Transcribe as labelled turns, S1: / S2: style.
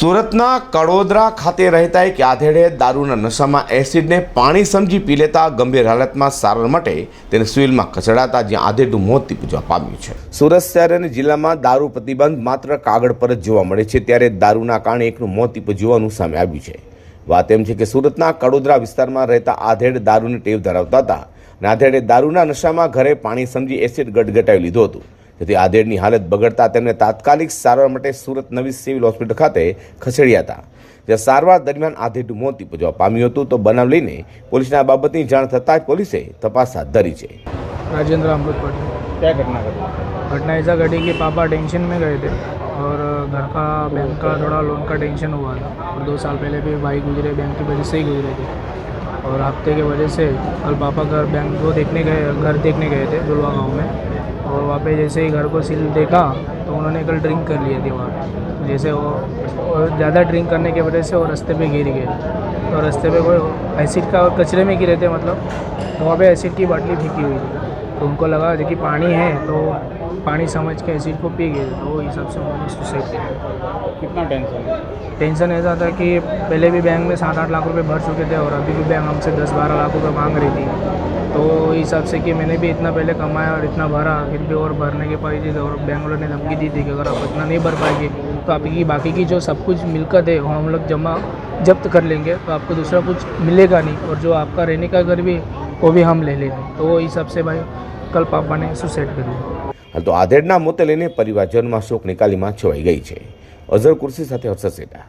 S1: સુરતના કડોદરા ખાતે રહેતા એક આધેડે દારૂના નશામાં એસિડને પાણી સમજી પી લેતા ગંભીર હાલતમાં સારવાર માટે તેને સિવિલમાં ખસેડાતા જ્યાં આધેડનું મોત નીપજવા પામ્યું છે સુરત શહેર અને જિલ્લામાં દારૂ પ્રતિબંધ માત્ર કાગળ પર જ જોવા મળે છે ત્યારે દારૂના કારણે એકનું મોત નીપજવાનું સામે આવ્યું છે વાત એમ છે કે સુરતના કડોદરા વિસ્તારમાં રહેતા આધેડ દારૂની ટેવ ધરાવતા હતા અને આધેડે દારૂના નશામાં ઘરે પાણી સમજી એસિડ ગટગટાવી લીધું હતું જોદી આદેડની હાલત બગડતા તેમણે તાત્કાલિક સારવાર માટે સુરત નવી સિવિલ હોસ્પિટલ ખાતે ખસેડિયાતા જ્યારે સારવા દરમિયાન આદેડ મોતી પૂજા પામ્યો હતો તો બનાવ લઈને પોલીસના બાબતે જાણ થતા જ પોલીસે તપાસ હાથ ધરી છે
S2: રાજેન્દ્ર અમૃત
S3: પટેલ કે ઘટના
S2: હતી ઘટનાઈza ગડી કે પાપા ટેન્શન મે ગયે थे और घर का बैंक का थोड़ा लोन का टेंशन हुआ था और 2 साल पहले भी भाई गुjre બેંક કે બજે સહી ગઈ હતી और हफ्ते के वजह से હાલ पापा घर बैंक को देखने गए घर देखने गए थे बुलવા ગામ મે और वहाँ पे जैसे ही घर को सील देखा तो उन्होंने कल ड्रिंक कर लिए थे वहाँ जैसे वो और ज़्यादा ड्रिंक करने की वजह से वो रास्ते पे गिर गए तो रास्ते पे कोई एसिड का और कचरे में गिरे थे मतलब तो वहाँ पे एसिड की बाटली फेंकी हुई थी तो उनको लगा जो कि पानी है तो पानी समझ के एसिड को पी गए तो वो हिसाब से उन्होंने सुसाइड किया
S3: कितना टेंशन
S2: टेंशन ऐसा था कि पहले भी बैंक में सात आठ लाख रुपए भर चुके थे और अभी भी बैंक हमसे दस बारह लाख रुपये मांग रही थी तो हिसाब से कि मैंने भी इतना पहले कमाया और इतना भरा फिर भी और भरने के पाई थी तो और बैंक वालों ने धमकी दी थी कि अगर आप इतना नहीं भर पाएंगे तो आपकी बाकी की जो सब कुछ मिलकत है वो हम लोग जमा जब्त कर लेंगे तो आपको दूसरा कुछ मिलेगा नहीं और जो आपका रहने का घर भी वो भी हम ले लेंगे तो वो हिसाब से भाई कल पापा ने सुसाइड कर लिया
S1: હાલ તો આધેડના મોતે લઈને પરિવારજનમાં શોકની કાલીમાં છવાઈ ગઈ છે અઝર કુર્સી સાથે હર્ષદ સેટા